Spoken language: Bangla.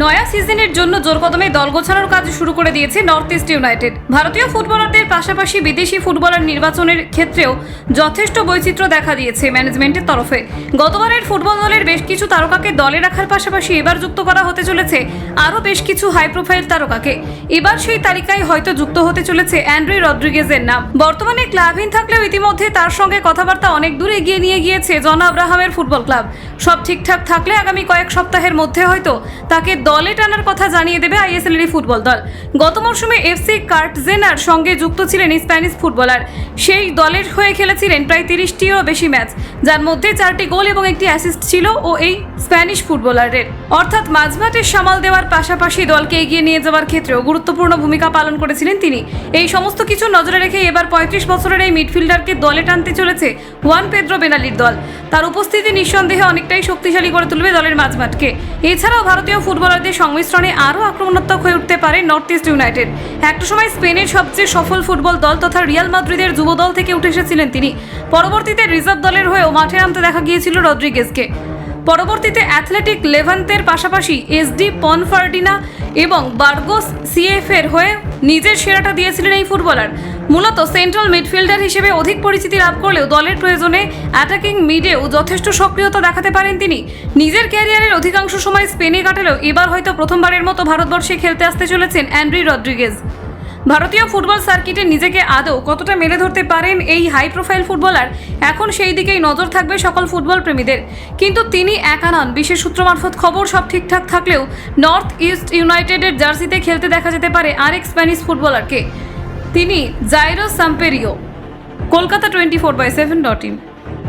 নয়া সিজনের জন্য জোর কদমে দল গোছানোর কাজ শুরু করে দিয়েছে নর্থ ইস্ট ইউনাইটেড। ভারতীয় ফুটবলারদের পাশাপাশি বিদেশি ফুটবলার নির্বাচনের ক্ষেত্রেও যথেষ্ট বৈচিত্র্য দেখা দিয়েছে ম্যানেজমেন্টের তরফে। গতবারের ফুটবল দলের বেশ কিছু তারকাকে দলে রাখার পাশাপাশি এবার যুক্ত করা হতে চলেছে আরও বেশ কিছু হাই প্রোফাইল তারকাকে। এবার সেই তালিকায় হয়তো যুক্ত হতে চলেছে অ্যান্ড্রি রদ্রিগেজের নাম। বর্তমানে ক্লাবহীন থাকলেও ইতিমধ্যে তার সঙ্গে কথাবার্তা অনেক দূর এগিয়ে নিয়ে গিয়েছে জন আব্রাহামের ফুটবল ক্লাব। সব ঠিকঠাক থাকলে আগামী কয়েক সপ্তাহের মধ্যে হয়তো তাকে দলে টানার কথা জানিয়ে দেবে আইএসএল এর ফুটবল দল। গত মৌসুমে এফসি কার্টজেনার সঙ্গে যুক্ত ছিলেন স্প্যানিশ ফুটবলার। সেই দলের হয়ে খেলেছিলেন প্রায় তিরিশটিরও বেশি ম্যাচ। যার মধ্যে চারটি গোল এবং একটি অ্যাসিস্ট ছিল ও এই স্প্যানিশ ফুটবলারের অর্থাৎ মাঝমাঠের সামাল দেওয়ার পাশাপাশি দলকে এগিয়ে নিয়ে যাওয়ার ক্ষেত্রেও গুরুত্বপূর্ণ ভূমিকা পালন করেছিলেন তিনি। এই সমস্ত কিছু নজরে রেখে এবার পঁয়ত্রিশ বছরের এই মিডফিল্ডারকে দলে টানতে চলেছে ওয়ান পেদ্রো বেনালির দল। তার উপস্থিতি নিঃসন্দেহে অনেকটাই শক্তিশালী করে তুলবে দলের মাঝমাঠকে। এছাড়াও ভারতীয় ফুটবলারদের সংমিশ্রণে আরও আক্রমণাত্মক হয়ে উঠতে পারে নর্থ ইস্ট ইউনাইটেড। একটা সময় স্পেনের সবচেয়ে সফল ফুটবল দল তথা রিয়াল মাদ্রিদের যুব দল থেকে উঠে এসেছিলেন তিনি। পরবর্তীতে রিজার্ভ দলের হয়েও মাঠে নামতে দেখা গিয়েছিল রদ্রিগেজকে পরবর্তীতে অ্যাথলেটিক লেভান্তের পাশাপাশি এসডি পনফার্ডিনা এবং বার্গোস সিএফের হয়ে নিজের সেরাটা দিয়েছিলেন এই ফুটবলার। মূলত সেন্ট্রাল মিডফিল্ডার হিসেবে অধিক পরিচিতি লাভ করলেও দলের প্রয়োজনে অ্যাটাকিং মিডেও যথেষ্ট সক্রিয়তা দেখাতে পারেন তিনি। নিজের ক্যারিয়ারের অধিকাংশ সময় স্পেনে কাটালেও এবার হয়তো প্রথমবারের মতো ভারতবর্ষে খেলতে আসতে চলেছেন অ্যান্ড্রি রদ্রিগেজ ভারতীয় ফুটবল সার্কিটে নিজেকে আদৌ কতটা মেলে ধরতে পারেন এই হাই প্রোফাইল ফুটবলার এখন সেই দিকেই নজর থাকবে সকল ফুটবল প্রেমীদের। কিন্তু তিনি একা নন। বিশেষ সূত্র মারফত খবর সব ঠিকঠাক থাকলেও নর্থ ইস্ট ইউনাইটেডের জার্সিতে খেলতে দেখা যেতে পারে আরেক স্প্যানিশ ফুটবলারকে তিনি Jairo Samperio Kolkata twenty four by seven dot in